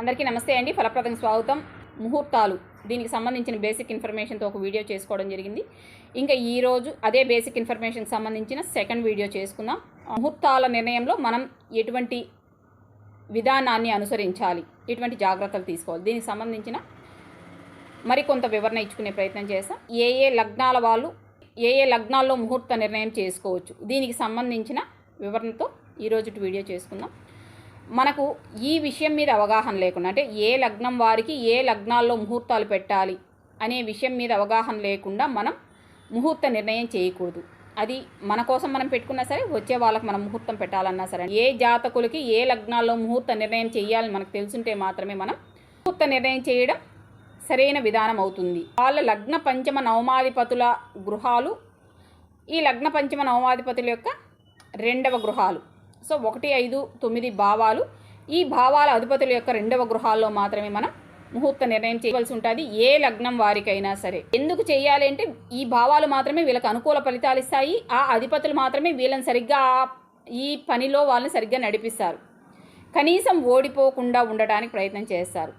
అందరికీ నమస్తే అండి. ఫలప్రదం స్వాగతం. ముహూర్తాలు. దీనికి సంబంధించిన బేసిక్ ఇన్ఫర్మేషన్తో ఒక వీడియో చేసుకోవడం జరిగింది. ఇంకా ఈరోజు అదే బేసిక్ ఇన్ఫర్మేషన్కి సంబంధించిన సెకండ్ వీడియో చేసుకుందాం. ముహూర్తాల నిర్ణయంలో మనం ఎటువంటి విధానాన్ని అనుసరించాలి? ఎటువంటి జాగ్రత్తలు తీసుకోవాలి? దీనికి సంబంధించిన మరికొంత వివరణ ఇచ్చుకునే ప్రయత్నం చేస్తాం. ఏ ఏ లగ్నాల వాళ్ళు ఏ ఏ లగ్నాల్లో ముహూర్త నిర్ణయం చేసుకోవచ్చు? దీనికి సంబంధించిన వివరణతో ఈరోజు వీడియో చేసుకుందాం. మనకు ఈ విషయం మీద అవగాహన లేకుండా అంటే ఏ లగ్నం వారికి ఏ లగ్నాల్లో ముహూర్తాలు పెట్టాలి అనే విషయం మీద అవగాహన లేకుండా మనం ముహూర్త నిర్ణయం చేయకూడదు. అది మన కోసం మనం పెట్టుకున్నా సరే వచ్చే వాళ్ళకి మనం ముహూర్తం పెట్టాలన్నా సరే ఏ జాతకులకి ఏ లగ్నాల్లో ముహూర్త నిర్ణయం చేయాలని మనకు తెలుసుంటే మాత్రమే మనం ముహూర్త నిర్ణయం చేయడం సరైన విధానం అవుతుంది. వాళ్ళ లగ్న పంచమ నవమాధిపతుల గృహాలు ఈ లగ్న పంచమ నవమాధిపతుల యొక్క రెండవ గృహాలు. సో ఒకటి ఐదు తొమ్మిది భావాలు. ఈ భావాల అధిపతుల యొక్క రెండవ గృహాల్లో మాత్రమే మనం ముహూర్త నిర్ణయం చేయవలసి ఉంటుంది. ఏ లగ్నం వారికైనా సరే. ఎందుకు చేయాలి అంటే ఈ భావాలు మాత్రమే వీళ్ళకి అనుకూల ఫలితాలు ఇస్తాయి. ఆ అధిపతులు మాత్రమే వీళ్ళని సరిగ్గా ఈ పనిలో వాళ్ళని సరిగ్గా నడిపిస్తారు. కనీసం ఓడిపోకుండా ఉండటానికి ప్రయత్నం చేస్తారు.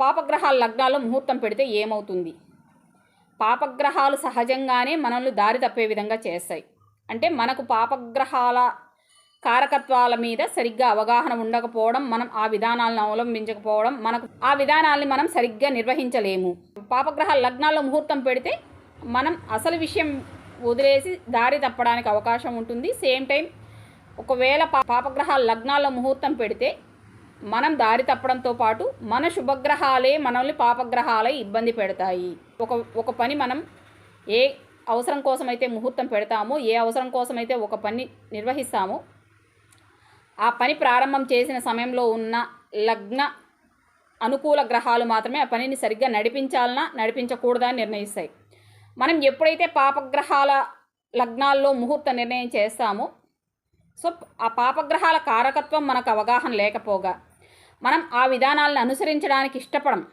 పాపగ్రహాల లగ్నాల్లో ముహూర్తం పెడితే ఏమవుతుంది? పాపగ్రహాలు సహజంగానే మనల్ని దారి తప్పే విధంగా చేస్తాయి. అంటే మనకు పాపగ్రహాల కారకత్వాల మీద సరిగ్గా అవగాహన ఉండకపోవడం మనం ఆ విధానాలను అవలంబించకపోవడం మనకు ఆ విధానాల్ని మనం సరిగ్గా నిర్వహించలేము. పాపగ్రహ లగ్నాల్లో ముహూర్తం పెడితే మనం అసలు విషయం వదిలేసి దారి తప్పడానికి అవకాశం ఉంటుంది. సేమ్ టైం ఒకవేళ పాపగ్రహ పాపగ్రహాల లగ్నాల్లో ముహూర్తం పెడితే మనం దారి తప్పడంతో పాటు మన శుభగ్రహాలే మనల్ని పాపగ్రహాలే ఇబ్బంది పెడతాయి. ఒక ఒక పని మనం ఏ అవసరం కోసమైతే ముహూర్తం పెడతామో ఏ అవసరం కోసమైతే ఒక పని నిర్వహిస్తామో ఆ పని ప్రారంభం చేసిన సమయంలో ఉన్న లగ్న అనుకూల గ్రహాలు మాత్రమే ఆ పనిని సరిగ్గా నడిపించాలన్నా నడిపించకూడదా అని నిర్ణయిస్తాయి. మనం ఎప్పుడైతే పాపగ్రహాల లగ్నాల్లో ముహూర్త నిర్ణయం చేస్తామో సో ఆ పాపగ్రహాల కారకత్వం మనకు అవగాహన లేకపోగా మనం ఆ విధానాలను అనుసరించడానికి ఇష్టపడం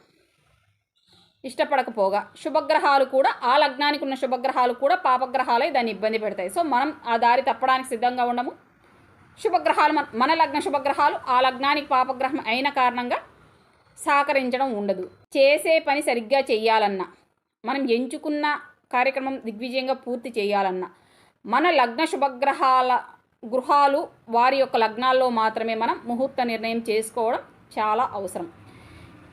ఇష్టపడకపోగా శుభగ్రహాలు కూడా ఆ లగ్నానికి ఉన్న శుభగ్రహాలు కూడా పాపగ్రహాలే దాన్ని ఇబ్బంది పెడతాయి. సో మనం ఆ దారి తప్పడానికి సిద్ధంగా ఉండము. శుభగ్రహాలు మన మన లగ్న శుభగ్రహాలు ఆ లగ్నానికి పాపగ్రహం అయిన కారణంగా సహకరించడం ఉండదు. చేసే పని సరిగ్గా చేయాలన్నా మనం ఎంచుకున్న కార్యక్రమం దిగ్విజయంగా పూర్తి చేయాలన్నా మన లగ్న శుభగ్రహాల గృహాలు వారి యొక్క లగ్నాల్లో మాత్రమే మనం ముహూర్త నిర్ణయం చేసుకోవడం చాలా అవసరం.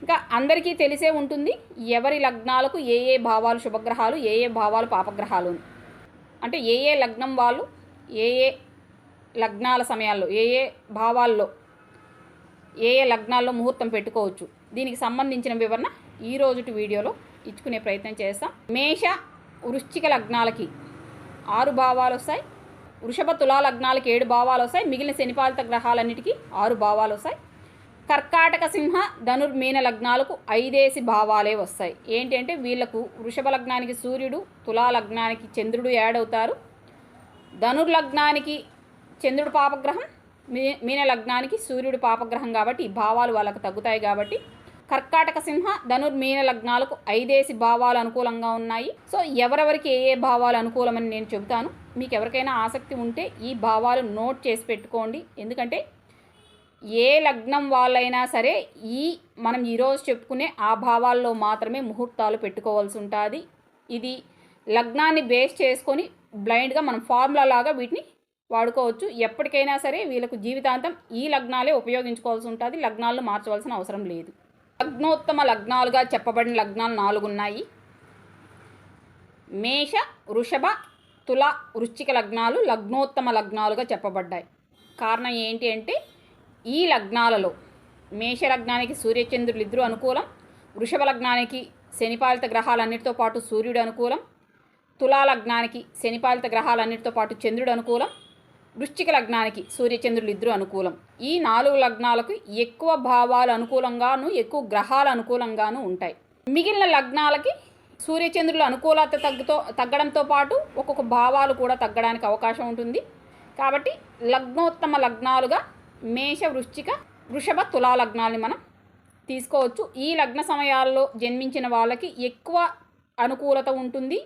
ఇంకా అందరికీ తెలిసే ఉంటుంది ఎవరి లగ్నాలకు ఏ ఏ భావాలు శుభగ్రహాలు ఏ ఏ భావాలు పాపగ్రహాలు అంటే ఏ ఏ లగ్నం వాళ్ళు ఏ ఏ లగ్నాల సమయాల్లో ఏ ఏ భావాల్లో ఏ ఏ లగ్నాల్లో ముహూర్తం పెట్టుకోవచ్చు. దీనికి సంబంధించిన వివరణ ఈ రోజుటి వీడియోలో ఇచ్చుకునే ప్రయత్నం చేస్తాం. మేష వృశ్చిక లగ్నాలకి ఆరు భావాలు వస్తాయి. వృషభ తులా లగ్నాలకి ఏడు భావాలు వస్తాయి. మిగిలిన శనిపాలిత గ్రహాలన్నిటికీ ఆరు భావాలు వస్తాయి. కర్కాటక సింహ ధనుర్మీన లగ్నాలకు ఐదేసి భావాలే వస్తాయి. ఏంటంటే వీళ్ళకు వీళ్ళకు వృషభ లగ్నానికి సూర్యుడు తులా లగ్నానికి చంద్రుడు యాడ్ అవుతారు. ధనుర్లగ్నానికి చంద్రుడు పాపగ్రహం మీ మీన లగ్నానికి సూర్యుడు పాపగ్రహం కాబట్టి భావాలు వాళ్ళకు తగ్గుతాయి కాబట్టి. కర్కాటక సింహ ధనుర్మీన లగ్నాలకు ఐదేసి భావాలు అనుకూలంగా ఉన్నాయి. సో ఎవరెవరికి ఏ ఏ భావాలు అనుకూలమని నేను చెబుతాను. మీకు ఎవరికైనా ఆసక్తి ఉంటే ఈ భావాలు నోట్ చేసి పెట్టుకోండి. ఎందుకంటే ఏ లగ్నం వాళ్ళైనా సరే ఈ మనం ఈరోజు చెప్పుకునే ఆ భావాల్లో మాత్రమే ముహూర్తాలు పెట్టుకోవాల్సి ఉంటుంది. ఇది లగ్నాన్ని బేస్ చేసుకొని బ్లైండ్గా మనం ఫార్ములా లాగా వీటిని వాడుకోవచ్చు. ఎప్పటికైనా సరే వీళ్ళకు జీవితాంతం ఈ లగ్నాలే ఉపయోగించుకోవాల్సి ఉంటుంది. లగ్నాలను మార్చవలసిన అవసరం లేదు. లగ్నోత్తమ లగ్నాలుగా చెప్పబడిన లగ్నాలు నాలుగు ఉన్నాయి మేష వృషభ తుల వృశ్చిక లగ్నాలు లగ్నోత్తమ లగ్నాలుగా చెప్పబడ్డాయి. కారణం ఏంటి అంటే ఈ లగ్నాలలో మేష లగ్నానికి సూర్యచంద్రులు ఇద్దరు అనుకూలం వృషభ లగ్నానికి శనిపాలిత గ్రహాలన్నిటితో పాటు సూర్యుడు అనుకూలం తులా లగ్నానికి శనిపాలిత గ్రహాలన్నిటితో పాటు చంద్రుడు అనుకూలం వృశ్చిక లగ్నానికి సూర్యచంద్రులు ఇద్దరు అనుకూలం. ఈ నాలుగు లగ్నాలకు ఎక్కువ భావాలు అనుకూలంగాను ఎక్కువ గ్రహాలు అనుకూలంగాను ఉంటాయి. మిగిలిన లగ్నాలకి సూర్యచంద్రుల అనుకూలత తగ్గుతో తగ్గడంతో పాటు ఒక్కొక్క భావాలు కూడా తగ్గడానికి అవకాశం ఉంటుంది. కాబట్టి లగ్నోత్తమ లగ్నాలుగా మేష వృశ్చిక వృషభ తులా లగ్నాల్ని మనం తీసుకోవచ్చు. ఈ లగ్న సమయాల్లో జన్మించిన వాళ్ళకి ఎక్కువ అనుకూలత ఉంటుంది.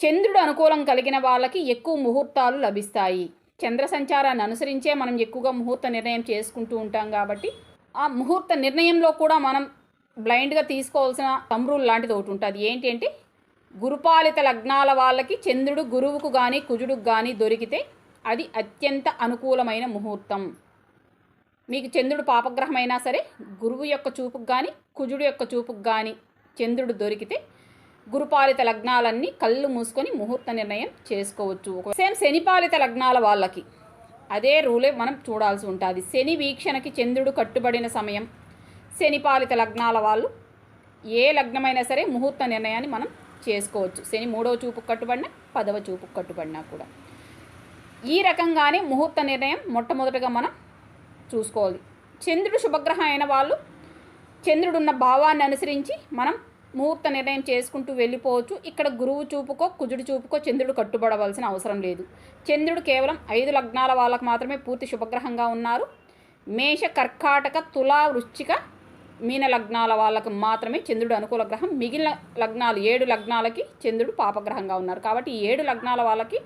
చంద్రుడు అనుకూలం కలిగిన వాళ్ళకి ఎక్కువ ముహూర్తాలు లభిస్తాయి. చంద్ర సంచారాన్ని అనుసరించే మనం ఎక్కువగా ముహూర్త నిర్ణయం చేసుకుంటూ ఉంటాం కాబట్టి ఆ ముహూర్త నిర్ణయంలో కూడా మనం బ్లైండ్గా తీసుకోవాల్సిన తమ్రూల్ లాంటిది ఒకటి ఉంటుంది. ఏంటి అంటే గురుపాలిత లగ్నాల వాళ్ళకి చంద్రుడు గురువుకు కానీ కుజుడుకు కానీ దొరికితే అది అత్యంత అనుకూలమైన ముహూర్తం. మీకు చంద్రుడు పాపగ్రహం అయినా సరే గురువు యొక్క చూపుకు కానీ కుజుడు యొక్క చూపుకు కానీ చంద్రుడు దొరికితే గురుపాలిత లగ్నాలన్నీ కళ్ళు మూసుకొని ముహూర్త నిర్ణయం చేసుకోవచ్చు. సేమ్ శనిపాలిత లగ్నాల వాళ్ళకి అదే రూలే మనం చూడాల్సి ఉంటుంది. శని వీక్షణకి చంద్రుడు కట్టుబడిన సమయం శనిపాలిత లగ్నాల వాళ్ళు ఏ లగ్నమైనా సరే ముహూర్త నిర్ణయాన్ని మనం చేసుకోవచ్చు. శని మూడవ చూపుకు కట్టుబడినా పదవ చూపుకు కట్టుబడినా కూడా. ఈ రకంగానే ముహూర్త నిర్ణయం మొట్టమొదటిగా మనం చూసుకోవాలి. చంద్రుడు శుభగ్రహం అయిన వాళ్ళు చంద్రుడున్న భావాన్ని అనుసరించి మనం ముహూర్త నిర్ణయం చేసుకుంటూ వెళ్ళిపోవచ్చు. ఇక్కడ గురువు చూపుకో కుజుడు చూపుకో చంద్రుడు కట్టుబడవలసిన అవసరం లేదు. చంద్రుడు కేవలం ఐదు లగ్నాల వాళ్ళకు మాత్రమే పూర్తి శుభగ్రహంగా ఉన్నారు. మేష కర్కాటక తులా వృశ్చిక మీన లగ్నాల వాళ్ళకు మాత్రమే చంద్రుడు అనుకూల గ్రహం. మిగిలిన లగ్నాలు ఏడు లగ్నాలకి చంద్రుడు పాపగ్రహంగా ఉన్నారు. కాబట్టి ఈ ఏడు లగ్నాల వాళ్ళకి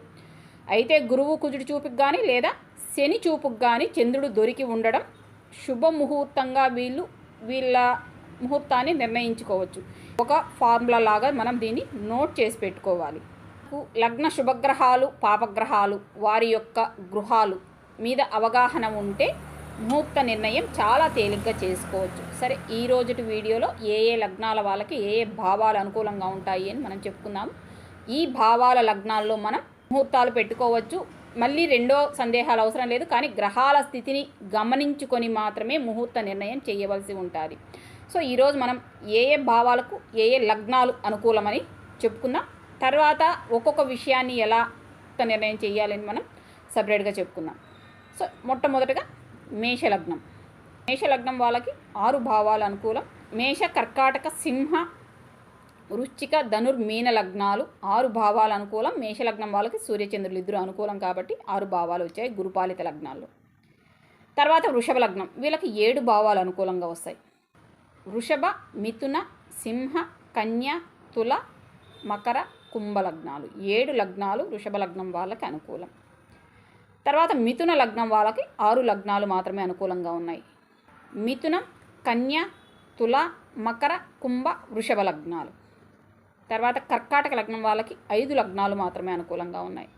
అయితే గురువు కుజుడు చూపుకు కానీ లేదా శని చూపుకు కానీ చంద్రుడు దొరికి ఉండడం శుభముహూర్తంగా వీళ్ళు వీళ్ళ ముహూర్తాన్ని నిర్ణయించుకోవచ్చు. ఒక ఫార్ములా లాగా మనం దీన్ని నోట్ చేసి పెట్టుకోవాలి. లగ్న శుభగ్రహాలు పాపగ్రహాలు వారి యొక్క గృహాలు మీద అవగాహన ఉంటే ముహూర్త నిర్ణయం చాలా తేలిగ్గా చేసుకోవచ్చు. సరే ఈ రోజుటి వీడియోలో ఏ ఏ లగ్నాల వాళ్ళకి ఏ ఏ భావాలు అనుకూలంగా ఉంటాయి అని మనం చెప్పుకుందాము ఈ భావాల లగ్నాల్లో మనం ముహూర్తాలు పెట్టుకోవచ్చు. మళ్ళీ రెండో సందేహాలు అవసరం లేదు కానీ గ్రహాల స్థితిని గమనించుకొని మాత్రమే ముహూర్త నిర్ణయం చేయవలసి ఉంటుంది. సో ఈరోజు మనం ఏ ఏ భావాలకు ఏ ఏ లగ్నాలు అనుకూలమని చెప్పుకుందాం. తర్వాత ఒక్కొక్క విషయాన్ని ఎలా నిర్ణయం చేయాలని మనం సపరేట్గా చెప్పుకుందాం. సో మొట్టమొదటగా మేషలగ్నం. మేషలగ్నం వాళ్ళకి ఆరు భావాలు అనుకూలం. మేష కర్కాటక సింహ వృశ్చిక ధనుర్ మీన లగ్నాలు ఆరు భావాలు అనుకూలం. మేషలగ్నం వాళ్ళకి సూర్యచంద్రులు ఇద్దరు అనుకూలం కాబట్టి ఆరు భావాలు వచ్చాయి గురుపాలిత లగ్నాల్లో. తర్వాత వృషభ లగ్నం. వీళ్ళకి ఏడు భావాలు అనుకూలంగా వస్తాయి. వృషభ మిథున సింహ కన్య తుల మకర కుంభ లగ్నాలు. ఏడు లగ్నాలు వృషభ లగ్నం వాళ్ళకి అనుకూలం. తర్వాత మిథున లగ్నం వాళ్ళకి ఆరు లగ్నాలు మాత్రమే అనుకూలంగా ఉన్నాయి. మిథునం కన్య తుల మకర కుంభ వృషభ లగ్నాలు. తర్వాత కర్కాటక లగ్నం వాళ్ళకి ఐదు లగ్నాలు మాత్రమే అనుకూలంగా ఉన్నాయి.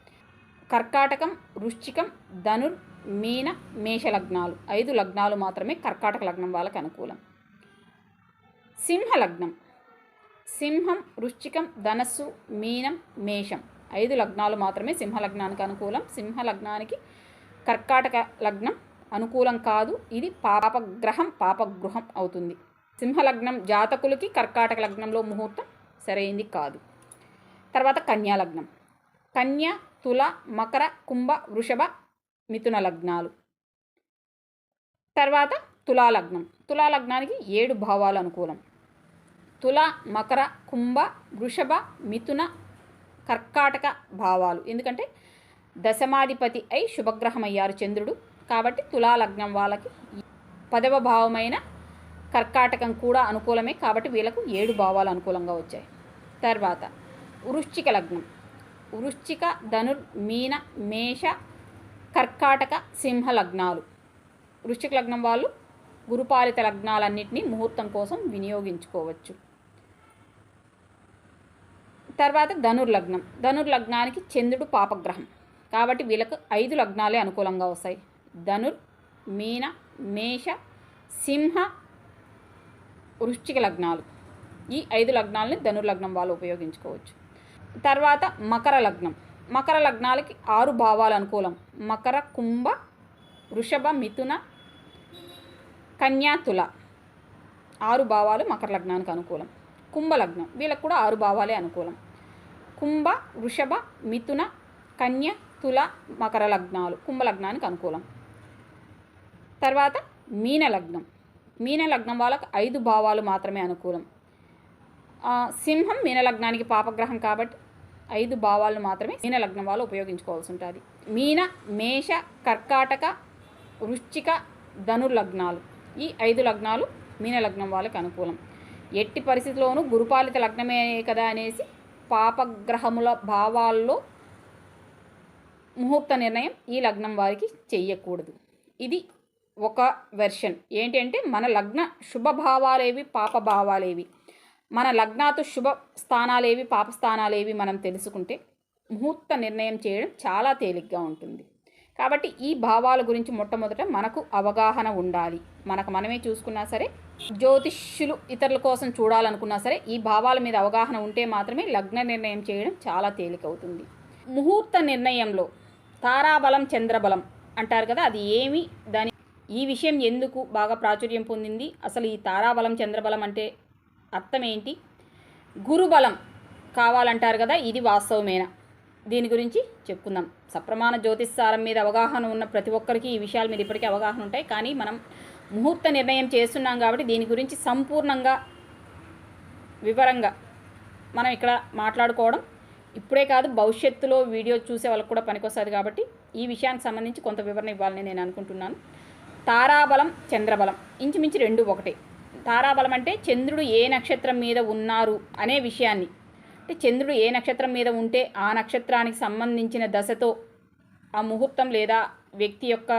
కర్కాటకం వృశ్చికం ధనుర్ మీన మేష లగ్నాలు. ఐదు లగ్నాలు మాత్రమే కర్కాటక లగ్నం వాళ్ళకి అనుకూలం. సింహలగ్నం. సింహం వృశ్చికం ధనస్సు మీనం మేషం. ఐదు లగ్నాలు మాత్రమే సింహలగ్నానికి అనుకూలం. సింహ లగ్నానికి కర్కాటక లగ్నం అనుకూలం కాదు. ఇది పాపగ్రహం పాపగృహం అవుతుంది. సింహలగ్నం జాతకులకి కర్కాటక లగ్నంలో ముహూర్తం సరైంది కాదు. తర్వాత కన్యా లగ్నం. కన్య తుల మకర కుంభ వృషభ మిథున లగ్నాలు. తర్వాత తులాలగ్నం. తులాలగ్నానికి ఏడు భావాలు అనుకూలం. తుల మకర కుంభ వృషభ మిథున కర్కాటక భావాలు. ఎందుకంటే దశమాధిపతి అయి శుభగ్రహం అయ్యారు చంద్రుడు. కాబట్టి తులాలగ్నం వాళ్ళకి పదవ భావమైన కర్కాటకం కూడా అనుకూలమే. కాబట్టి వీళ్ళకు ఏడు భావాలు అనుకూలంగా వచ్చాయి. తర్వాత వృశ్చిక లగ్నం. వృశ్చిక ధనుర్ మీన మేష కర్కాటక సింహ లగ్నాలు. వృశ్చిక లగ్నం వాళ్ళు గురుపాలిత లగ్నాలన్నింటినీ ముహూర్తం కోసం వినియోగించుకోవచ్చు. తర్వాత ధనుర్లగ్నం. ధనుర్లగ్నానికి చంద్రుడు పాపగ్రహం. కాబట్టి వీళ్ళకు ఐదు లగ్నాలే అనుకూలంగా వస్తాయి. ధనుర్ మీన మేష సింహ వృశ్చిక లగ్నాలు. ఈ ఐదు లగ్నాలని ధనుర్లగ్నం వాళ్ళు ఉపయోగించుకోవచ్చు. తర్వాత మకర లగ్నం. మకర లగ్నాలకి ఆరు భావాలు అనుకూలం. మకర కుంభ వృషభ మిథున కన్యాతుల ఆరు భావాలు మకర లగ్నానికి అనుకూలం. కుంభలగ్నం వీళ్ళకు కూడా ఆరు భావాలే అనుకూలం. కుంభ వృషభ మిథున కన్య తుల మకర లగ్నాలు. కుంభ లగ్నానికి అనుకూలం. తర్వాత మీన లగ్నం. మీన లగ్నం వాళ్ళకు ఐదు భావాలు మాత్రమే అనుకూలం. సింహం మీన లగ్నానికి పాపగ్రహం కాబట్టి ఐదు భావాలను మాత్రమే మీన లగ్నం వాళ్ళు ఉపయోగించుకోవాల్సి ఉంటుంది. మీన మేష కర్కాటక వృశ్చిక ధనుర్లగ్నాలు. ఈ ఐదు లగ్నాలు మీన లగ్నం వాళ్ళకి అనుకూలం. ఎట్టి పరిస్థితిలోనూ గురుపాలిత లగ్నమే కదా అనేసి పాపగ్రహముల భావాల్లో ముహూర్త నిర్ణయం ఈ లగ్నం వారికి చెయ్యకూడదు. ఇది ఒక వెర్షన్. ఏంటంటే మన లగ్న శుభభావాలేవి పాపభావాలేవి. మన లగ్నాతు శుభ స్థానాలేవి పాప స్థానాలేవి మనం తెలుసుకుంటే ముహూర్త నిర్ణయం చేయడం చాలా తేలిగ్గా ఉంటుంది. కాబట్టి ఈ భావాల గురించి మొట్టమొదట మనకు అవగాహన ఉండాలి. మనకు మనమే చూసుకున్నా సరే జ్యోతిష్యులు ఇతరుల కోసం చూడాలనుకున్నా సరే ఈ భావాల మీద అవగాహన ఉంటే మాత్రమే లగ్న నిర్ణయం చేయడం చాలా తేలికవుతుంది. ముహూర్త నిర్ణయంలో తారాబలం చంద్రబలం అంటారు కదా అది ఏమి? దాని ఈ విషయం ఎందుకు బాగా ప్రాచుర్యం పొందింది? అసలు ఈ తారాబలం చంద్రబలం అంటే అర్థం ఏంటి? గురుబలం కావాలంటారు కదా ఇది వాస్తవమేనా? దీని గురించి చెప్పుకుందాం. సప్రమాణ జ్యోతిష్సారం మీద అవగాహన ఉన్న ప్రతి ఒక్కరికి ఈ విషయాల మీద ఇప్పటికీ అవగాహన ఉంటాయి. కానీ మనం ముహూర్త నిర్ణయం చేస్తున్నాం కాబట్టి దీని గురించి సంపూర్ణంగా వివరంగా మనం ఇక్కడ మాట్లాడుకోవడం ఇప్పుడే కాదు భవిష్యత్తులో వీడియో చూసే వాళ్ళకి కూడా పనికొస్తుంది కాబట్టి ఈ విషయానికి సంబంధించి కొంత వివరణ ఇవ్వాలని నేను అనుకుంటున్నాను. తారాబలం చంద్రబలం ఇంచుమించు రెండు ఒకటే. తారాబలం అంటే చంద్రుడు ఏ నక్షత్రం మీద ఉన్నారు అనే విషయాన్ని అంటే చంద్రుడు ఏ నక్షత్రం మీద ఉంటే ఆ నక్షత్రానికి సంబంధించిన దశతో ఆ ముహూర్తం లేదా వ్యక్తి యొక్క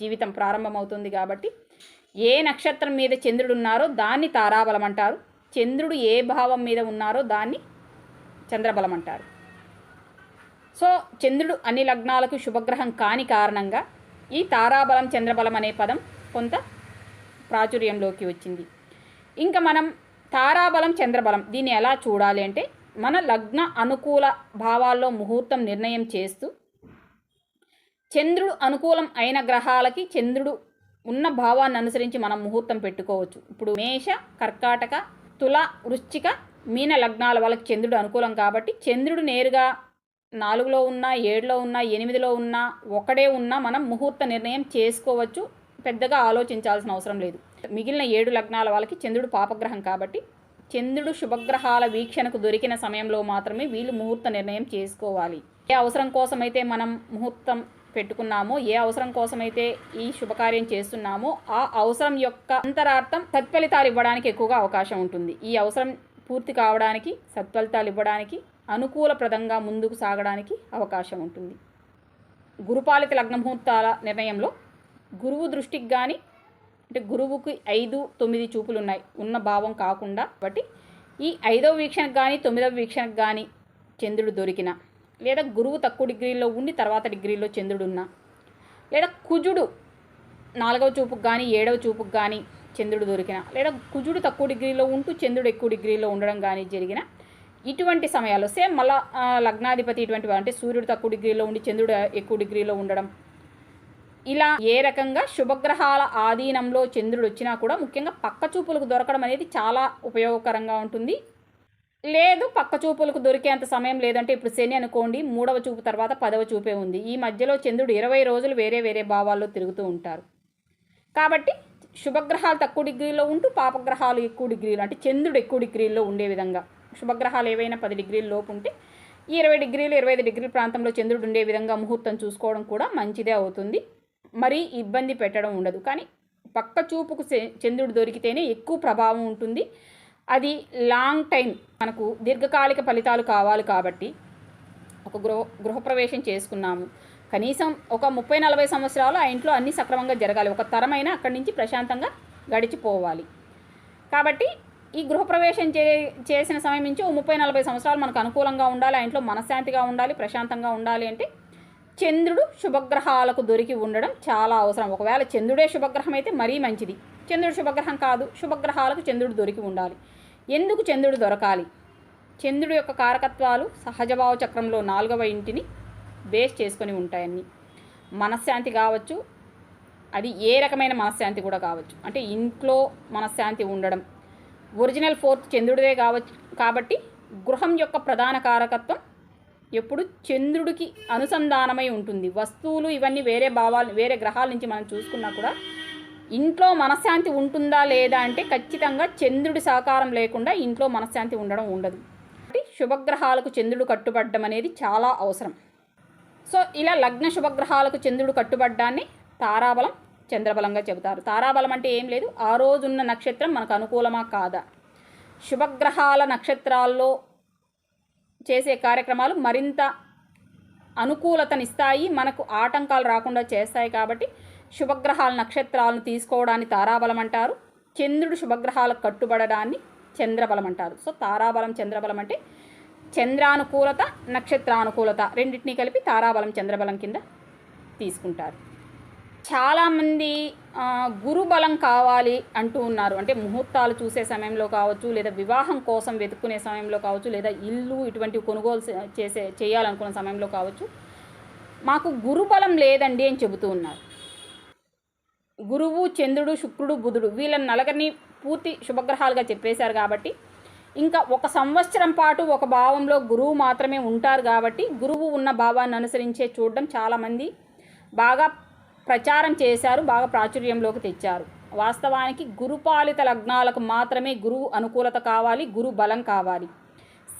జీవితం ప్రారంభమవుతుంది కాబట్టి ఏ నక్షత్రం మీద చంద్రుడు ఉన్నారో దాన్ని తారాబలం అంటారు. చంద్రుడు ఏ భావం మీద ఉన్నారో దాన్ని చంద్రబలం అంటారు. సో చంద్రుడు అన్ని లగ్నాలకు శుభగ్రహం కాని కారణంగా ఈ తారాబలం చంద్రబలం అనే పదం కొంత ప్రాచుర్యంలోకి వచ్చింది. ఇంకా మనం తారాబలం చంద్రబలం దీన్ని ఎలా చూడాలి అంటే మన లగ్న అనుకూల భావాల్లో ముహూర్తం నిర్ణయం చేస్తూ చంద్రుడు అనుకూలం అయిన గ్రహాలకి చంద్రుడు ఉన్న భావాన్ని అనుసరించి మనం ముహూర్తం పెట్టుకోవచ్చు. ఇప్పుడు మేష కర్కాటక తుల వృశ్చిక మీన లగ్నాల వాళ్ళకి చంద్రుడు అనుకూలం కాబట్టి చంద్రుడు నేరుగా నాలుగులో ఉన్నా ఏడులో ఉన్నా ఎనిమిదిలో ఉన్నా ఒకడే ఉన్నా మనం ముహూర్త నిర్ణయం చేసుకోవచ్చు. పెద్దగా ఆలోచించాల్సిన అవసరం లేదు. మిగిలిన ఏడు లగ్నాల వాళ్ళకి చంద్రుడు పాపగ్రహం కాబట్టి చంద్రుడు శుభగ్రహాల వీక్షణకు దొరికిన సమయంలో మాత్రమే వీళ్ళు ముహూర్త నిర్ణయం చేసుకోవాలి. ఏ అవసరం కోసమైతే మనం ముహూర్తం పెట్టుకున్నామో ఏ అవసరం కోసమైతే ఈ శుభకార్యం చేస్తున్నామో ఆ అవసరం యొక్క అంతరార్థం సత్ఫలితాలు ఇవ్వడానికి ఎక్కువగా అవకాశం ఉంటుంది. ఈ అవసరం పూర్తి కావడానికి సత్ఫలితాలు ఇవ్వడానికి అనుకూలప్రదంగా ముందుకు సాగడానికి అవకాశం ఉంటుంది. గురుపాలిత లగ్న ముహూర్తాల నిర్ణయంలో గురువు దృష్టికి కానీ అంటే గురువుకి ఐదు తొమ్మిది చూపులు ఉన్నాయి ఉన్న భావం కాకుండా కాబట్టి ఈ ఐదవ వీక్షణకు కానీ తొమ్మిదవ వీక్షణకు కానీ చంద్రుడు దొరికిన లేదా గురువు తక్కువ డిగ్రీలో ఉండి తర్వాత డిగ్రీలో చంద్రుడు ఉన్నా లేదా కుజుడు నాలుగవ చూపుకు కానీ ఏడవ చూపుకు కానీ చంద్రుడు దొరికిన లేదా కుజుడు తక్కువ డిగ్రీలో ఉంటూ చంద్రుడు ఎక్కువ డిగ్రీలో ఉండడం కానీ జరిగిన ఇటువంటి సమయాల్లో సేమ్ మళ్ళా లగ్నాధిపతి ఇటువంటి అంటే సూర్యుడు తక్కువ డిగ్రీలో ఉండి చంద్రుడు ఎక్కువ డిగ్రీలో ఉండడం ఇలా ఏ రకంగా శుభగ్రహాల ఆధీనంలో చంద్రుడు వచ్చినా కూడా ముఖ్యంగా పక్క చూపులకు దొరకడం అనేది చాలా ఉపయోగకరంగా ఉంటుంది. లేదు పక్క చూపులకు దొరికేంత సమయం లేదంటే ఇప్పుడు శని అనుకోండి మూడవ చూపు తర్వాత పదవ చూపే ఉంది. ఈ మధ్యలో చంద్రుడు ఇరవై రోజులు వేరే వేరే భావాల్లో తిరుగుతూ ఉంటారు. కాబట్టి శుభగ్రహాలు తక్కువ డిగ్రీలో ఉంటూ పాపగ్రహాలు ఎక్కువ డిగ్రీలు అంటే చంద్రుడు ఎక్కువ డిగ్రీల్లో ఉండే విధంగా. శుభగ్రహాలు ఏవైనా పది డిగ్రీల లోపు ఉంటే ఈ ఇరవై డిగ్రీలు ఇరవై ఐదు డిగ్రీల ప్రాంతంలో చంద్రుడు ఉండే విధంగా ముహూర్తం చూసుకోవడం కూడా మంచిదే అవుతుంది. మరీ ఇబ్బంది పెట్టడం ఉండదు. కానీ పక్క చూపుకు చంద్రుడు దొరికితేనే ఎక్కువ ప్రభావం ఉంటుంది. అది లాంగ్ టైం మనకు దీర్ఘకాలిక ఫలితాలు కావాలి కాబట్టి ఒక గృహ గృహప్రవేశం చేసుకున్నాము. కనీసం ఒక ముప్పై నలభై సంవత్సరాలు ఆ ఇంట్లో అన్నీ సక్రమంగా జరగాలి. ఒక తరమైనా అక్కడి నుంచి ప్రశాంతంగా గడిచిపోవాలి. కాబట్టి ఈ గృహప్రవేశం చే చేసిన సమయం నుంచి ఓ ముప్పై నలభై సంవత్సరాలు మనకు అనుకూలంగా ఉండాలి. ఆ ఇంట్లో మనశ్శాంతిగా ఉండాలి ప్రశాంతంగా ఉండాలి అంటే చంద్రుడు శుభగ్రహాలకు దొరికి ఉండడం చాలా అవసరం. ఒకవేళ చంద్రుడే శుభగ్రహం అయితే మరీ మంచిది. చంద్రుడు శుభగ్రహం కాదు శుభగ్రహాలకు చంద్రుడు దొరికి ఉండాలి. ఎందుకు చంద్రుడు దొరకాలి? చంద్రుడు యొక్క కారకత్వాలు సహజభావ చక్రంలో నాలుగవ ఇంటిని బేస్ చేసుకొని ఉంటాయన్ని. మనశ్శాంతి కావచ్చు అది ఏ రకమైన మనశ్శాంతి కూడా కావచ్చు. అంటే ఇంట్లో మనశ్శాంతి ఉండడం. ఒరిజినల్ ఫోర్త్ చంద్రుడిదే కావచ్చు కాబట్టి గృహం యొక్క ప్రధాన కారకత్వం ఎప్పుడు చంద్రుడికి అనుసంధానమై ఉంటుంది. వస్తువులు ఇవన్నీ వేరే భావాలు వేరే గ్రహాల నుంచి మనం చూసుకున్నా కూడా ఇంట్లో మనశ్శాంతి ఉంటుందా లేదా అంటే ఖచ్చితంగా చంద్రుడి సహకారం లేకుండా ఇంట్లో మనశ్శాంతి ఉండడం ఉండదు. కాబట్టి శుభగ్రహాలకు చంద్రుడు కట్టుబడడం అనేది చాలా అవసరం. సో ఇలా లగ్న శుభగ్రహాలకు చంద్రుడు కట్టుబడ్డాన్ని తారాబలం చంద్రబలంగా చెబుతారు. తారాబలం అంటే ఏం లేదు ఆ రోజున్న నక్షత్రం మనకు అనుకూలమా కాదా? శుభగ్రహాల నక్షత్రాల్లో చేసే కార్యక్రమాలు మరింత అనుకూలతనిస్తాయి మనకు ఆటంకాలు రాకుండా చేస్తాయి కాబట్టి శుభగ్రహాల నక్షత్రాలను తీసుకోవడాన్ని తారాబలం అంటారు. చంద్రుడు శుభగ్రహాలకు కట్టుబడడాన్ని చంద్రబలం అంటారు. సో తారాబలం చంద్రబలం అంటే చంద్రానుకూలత నక్షత్రానుకూలత రెండింటినీ కలిపి తారాబలం చంద్రబలం కింద తీసుకుంటారు. చాలామంది గురుబలం కావాలి అంటూ ఉన్నారు. అంటే ముహూర్తాలు చూసే సమయంలో కావచ్చు లేదా వివాహం కోసం వెతుక్కునే సమయంలో కావచ్చు లేదా ఇల్లు ఇటువంటి కొనుగోలు చేసే చేయాలనుకున్న సమయంలో కావచ్చు మాకు గురుబలం లేదండి అని చెబుతూ ఉన్నారు. గురువు చంద్రుడు శుక్రుడు బుధుడు వీళ్ళని నలగరిని పూర్తి శుభగ్రహాలుగా చెప్పేశారు కాబట్టి ఇంకా ఒక సంవత్సరం పాటు ఒక భావంలో గురువు మాత్రమే ఉంటారు కాబట్టి గురువు ఉన్న భావాన్ని అనుసరించే చూడడం చాలామంది బాగా ప్రచారం చేశారు బాగా ప్రాచుర్యంలోకి తెచ్చారు. వాస్తవానికి గురుపాలిత లగ్నాలకు మాత్రమే గురువు అనుకూలత కావాలి గురు బలం కావాలి.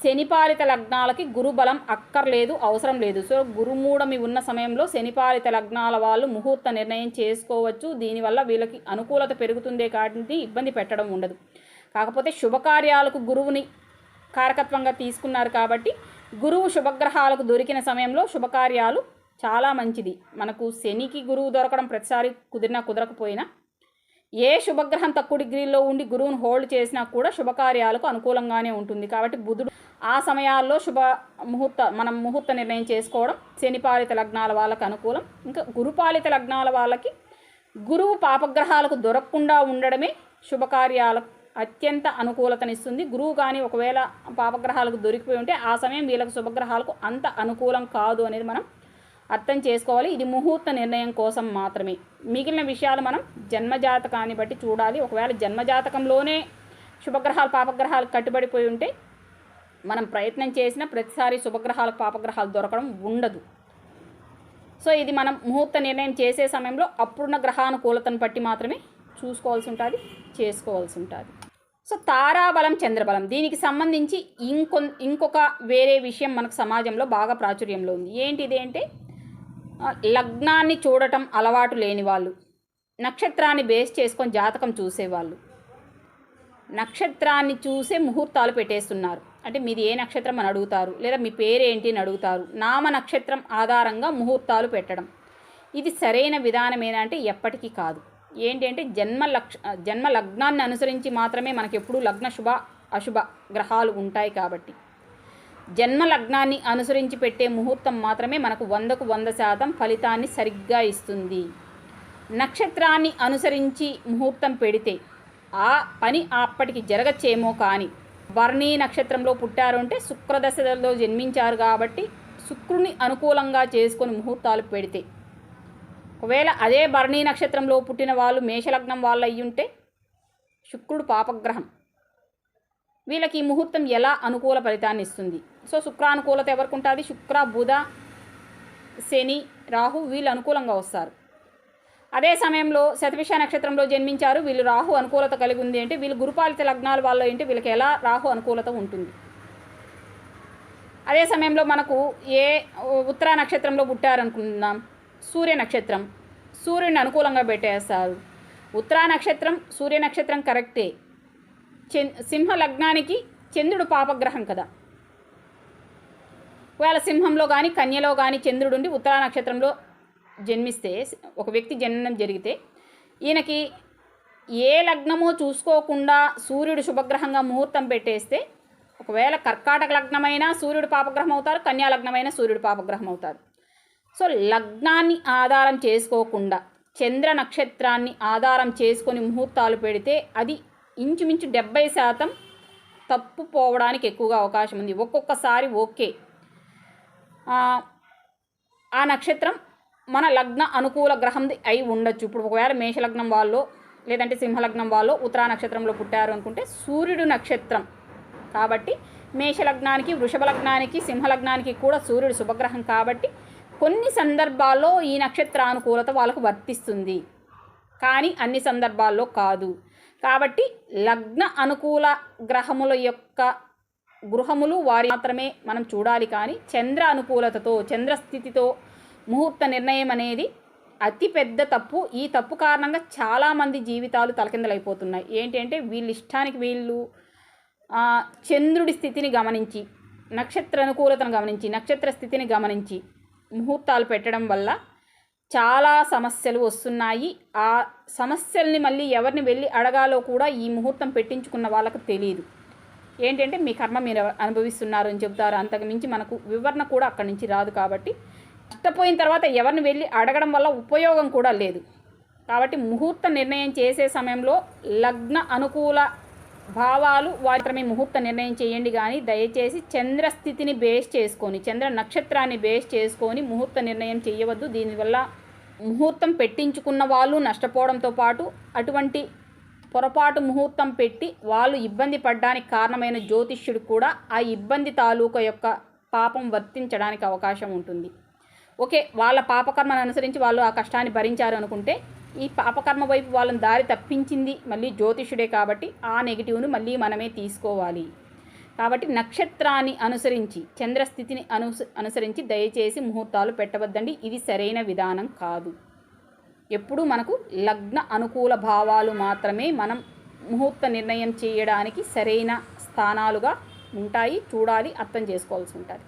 శనిపాలిత లగ్నాలకి గురు బలం అక్కర్లేదు అవసరం లేదు. సో గురుమూడమి ఉన్న సమయంలో శనిపాలిత లగ్నాల వాళ్ళు ముహూర్త నిర్ణయం చేసుకోవచ్చు. దీనివల్ల వీళ్ళకి అనుకూలత పెరుగుతుందే కాబట్టి ఇబ్బంది పెట్టడం ఉండదు. కాకపోతే శుభకార్యాలకు గురువుని కారకత్వంగా తీసుకున్నారు కాబట్టి గురువు శుభగ్రహాలకు దొరికిన సమయంలో శుభకార్యాలు చాలా మంచిది. మనకు శనికి గురువు దొరకడం ప్రతిసారి కుదిరినా కుదరకపోయినా ఏ శుభగ్రహం తక్కువ డిగ్రీలో ఉండి గురువును హోల్డ్ చేసినా కూడా శుభకార్యాలకు అనుకూలంగానే ఉంటుంది. కాబట్టి బుధుడు ఆ సమయాల్లో శుభ ముహూర్త మనం ముహూర్త నిర్ణయం చేసుకోవడం శనిపాలిత లగ్నాల వాళ్ళకి అనుకూలం. ఇంకా గురుపాలిత లగ్నాల వాళ్ళకి గురువు పాపగ్రహాలకు దొరకకుండా ఉండడమే శుభకార్యాలకు అత్యంత అనుకూలతనిస్తుంది. గురువు కానీ ఒకవేళ పాపగ్రహాలకు దొరికిపోయి ఉంటే ఆ సమయం వీళ్ళకి శుభగ్రహాలకు అంత అనుకూలం కాదు అనేది మనం అర్థం చేసుకోవాలి. ఇది ముహూర్త నిర్ణయం కోసం మాత్రమే. మిగిలిన విషయాలు మనం జన్మజాతకాన్ని బట్టి చూడాలి. ఒకవేళ జన్మజాతకంలోనే శుభగ్రహాలు పాపగ్రహాలు కట్టుబడిపోయి ఉంటే మనం ప్రయత్నం చేసిన ప్రతిసారి శుభగ్రహాలకు పాపగ్రహాలు దొరకడం ఉండదు. సో ఇది మనం ముహూర్త నిర్ణయం చేసే సమయంలో అప్పుడున్న గ్రహానుకూలతను బట్టి మాత్రమే చూసుకోవాల్సి ఉంటుంది చేసుకోవాల్సి ఉంటుంది. సో తారాబలం చంద్రబలం దీనికి సంబంధించి ఇంకొ ఇంకొక వేరే విషయం మనకు సమాజంలో బాగా ప్రాచుర్యంలో ఉంది. ఏంటిది అంటే లగ్నాన్ని చూడటం అలవాటు లేని వాళ్ళు. నక్షత్రాన్ని బేస్ చేసుకొని జాతకం చూసేవాళ్ళు. నక్షత్రాన్ని చూసే ముహూర్తాలు పెట్టేస్తున్నారు. అంటే మీది ఏ నక్షత్రం అని అడుగుతారు లేదా మీ పేరేంటి అని అడుగుతారు. నామ నక్షత్రం ఆధారంగా ముహూర్తాలు పెట్టడం. ఇది సరైన విధానమేనా అంటే ఎప్పటికీ కాదు. ఏంటంటే జన్మ లక్ష జన్మ లగ్నాన్ని అనుసరించి మాత్రమే మనకి ఎప్పుడూ లగ్న శుభ అశుభ గ్రహాలు ఉంటాయి కాబట్టి. జన్మ లగ్నాన్ని అనుసరించి పెట్టే ముహూర్తం మాత్రమే మనకు వందకు వంద శాతం ఫలితాన్ని సరిగ్గా ఇస్తుంది. నక్షత్రాన్ని అనుసరించి ముహూర్తం పెడితే ఆ పని అప్పటికి జరగచ్చేమో కానీ వర్ణి నక్షత్రంలో పుట్టారు అంటే శుక్రదశలో జన్మించారు కాబట్టి శుక్రుని అనుకూలంగా చేసుకొని ముహూర్తాలు పెడితే. ఒకవేళ అదే భరణీ నక్షత్రంలో పుట్టిన వాళ్ళు మేషలగ్నం వాళ్ళు అయ్యుంటే శుక్రుడు పాపగ్రహం. వీళ్ళకి ఈ ముహూర్తం ఎలా అనుకూల ఫలితాన్ని ఇస్తుంది? సో శుక్రానుకూలత ఎవరికి ఉంటుంది శుక్ర బుధ శని రాహు వీళ్ళు అనుకూలంగా వస్తారు. అదే సమయంలో శతవిష నక్షత్రంలో జన్మించారు. వీళ్ళు రాహు అనుకూలత కలిగి ఉంది అంటే వీళ్ళు గురుపాలిత లగ్నాల వాళ్ళు ఏంటి వీళ్ళకి ఎలా రాహు అనుకూలత ఉంటుంది? అదే సమయంలో మనకు ఏ ఉత్తర నక్షత్రంలో పుట్టారనుకుందాం. సూర్య నక్షత్రం. సూర్యుని అనుకూలంగా పెట్టేస్తారు. ఉత్తరా నక్షత్రం సూర్య నక్షత్రం కరెక్టే. సింహ లగ్నానికి చంద్రుడు పాపగ్రహం కదా. ఒకవేళ సింహంలో కానీ కన్యలో కానీ చంద్రుడు ఉండి ఉత్తరా నక్షత్రంలో జన్మిస్తే ఒక వ్యక్తి జననం జరిగితే ఈయనకి ఏ లగ్నమో చూసుకోకుండా సూర్యుడు శుభగ్రహంగా ముహూర్తం పెట్టేస్తే ఒకవేళ కర్కాటక లగ్నమైనా సూర్యుడు పాపగ్రహం అవుతారు కన్యా లగ్నమైనా సూర్యుడు పాపగ్రహం అవుతారు. సో లగ్నాన్ని ఆధారం చేసుకోకుండా చంద్ర నక్షత్రాన్ని ఆధారం చేసుకొని ముహూర్తాలు పెడితే అది ఇంచుమించు డెబ్బై శాతం తప్పు పోవడానికి ఎక్కువగా అవకాశం ఉంది. ఒక్కొక్కసారి ఓకే. ఆ, నక్షత్రం మన లగ్న అనుకూల గ్రహంది అయి ఉండొచ్చు. ఇప్పుడు ఒకవేళ మేషలగ్నం వాళ్ళు లేదంటే సింహలగ్నం వాళ్ళు ఉత్తరా నక్షత్రంలో పుట్టారు అనుకుంటే సూర్యుడు నక్షత్రం. కాబట్టి మేషలగ్నానికి వృషభ లగ్నానికి సింహలగ్నానికి కూడా సూర్యుడు శుభగ్రహం కాబట్టి కొన్ని సందర్భాల్లో ఈ నక్షత్రానుకూలత వాళ్ళకు వర్తిస్తుంది. కానీ అన్ని సందర్భాల్లో కాదు. కాబట్టి లగ్న అనుకూల గ్రహముల యొక్క గృహములు వారి మాత్రమే మనం చూడాలి కానీ చంద్ర అనుకూలతతో చంద్రస్థితితో ముహూర్త నిర్ణయం అనేది అతి పెద్ద తప్పు. ఈ తప్పు కారణంగా చాలామంది జీవితాలు తలకిందలైపోతున్నాయి. ఏంటంటే వీళ్ళ ఇష్టానికి వీళ్ళు చంద్రుడి స్థితిని గమనించి నక్షత్ర అనుకూలతను గమనించి నక్షత్ర స్థితిని గమనించి ముహూర్తాలు పెట్టడం వల్ల చాలా సమస్యలు వస్తున్నాయి. ఆ సమస్యల్ని మళ్ళీ ఎవరిని వెళ్ళి అడగాలో కూడా ఈ ముహూర్తం పెట్టించుకున్న వాళ్ళకు తెలియదు ఏంటంటే మీ కర్మ మీరు అనుభవిస్తున్నారు అని చెబుతారు. అంతకు మించి మనకు వివరణ కూడా అక్కడి నుంచి రాదు కాబట్టి. నష్టపోయిన తర్వాత ఎవరిని వెళ్ళి అడగడం వల్ల ఉపయోగం కూడా లేదు. కాబట్టి ముహూర్త నిర్ణయం చేసే సమయంలో లగ్న అనుకూల భావాలు మాత్రమే ముహూర్త నిర్ణయం చేయండి కానీ దయచేసి చంద్రస్థితిని బేస్ చేసుకొని చంద్ర నక్షత్రాన్ని బేస్ చేసుకొని ముహూర్త నిర్ణయం చేయవద్దు. దీనివల్ల ముహూర్తం పెట్టించుకున్న వాళ్ళు నష్టపోవడంతో పాటు అటువంటి పొరపాటు ముహూర్తం పెట్టి వాళ్ళు ఇబ్బంది పడడానికి కారణమైన జ్యోతిష్యుడు కూడా ఆ ఇబ్బంది తాలూకా యొక్క పాపం వర్తించడానికి అవకాశం ఉంటుంది. ఓకే వాళ్ళ పాపకర్మను అనుసరించి వాళ్ళు ఆ కష్టాన్ని భరించారు అనుకుంటే ఈ పాపకర్మ వైపు వాళ్ళని దారి తప్పించింది మళ్ళీ జ్యోతిషుడే కాబట్టి ఆ నెగిటివ్ను మళ్ళీ మనమే తీసుకోవాలి. కాబట్టి నక్షత్రాన్ని అనుసరించి చంద్రస్థితిని అనుస అనుసరించి దయచేసి ముహూర్తాలు పెట్టవద్దండి. ఇది సరైన విధానం కాదు. ఎప్పుడూ మనకు లగ్న అనుకూల భావాలు మాత్రమే మనం ముహూర్త నిర్ణయం చేయడానికి సరైన స్థానాలుగా ఉంటాయి. చూడాలి అర్థం చేసుకోవాల్సి ఉంటుంది.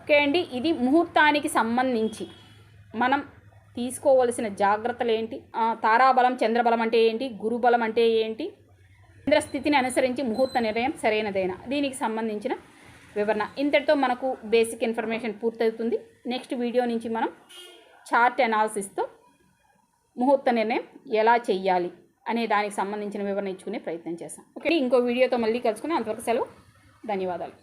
ఓకే అండి ఇది ముహూర్తానికి సంబంధించి మనం తీసుకోవలసిన జాగ్రత్తలు ఏంటి? తారాబలం చంద్రబలం అంటే ఏంటి? గురుబలం అంటే ఏంటి? చంద్రస్థితిని అనుసరించి ముహూర్త నిర్ణయం సరైనదైనా? దీనికి సంబంధించిన వివరణ. ఇంతటితో మనకు బేసిక్ ఇన్ఫర్మేషన్ పూర్తవుతుంది. నెక్స్ట్ వీడియో నుంచి మనం చార్ట్ అనాలసిస్తో ముహూర్త నిర్ణయం ఎలా చేయాలి అనే దానికి సంబంధించిన వివరణ ఇచ్చుకునే ప్రయత్నం చేస్తాం. ఓకే ఇంకో వీడియోతో మళ్ళీ కలుసుకుని అంతవరకు సెలవు. ధన్యవాదాలు.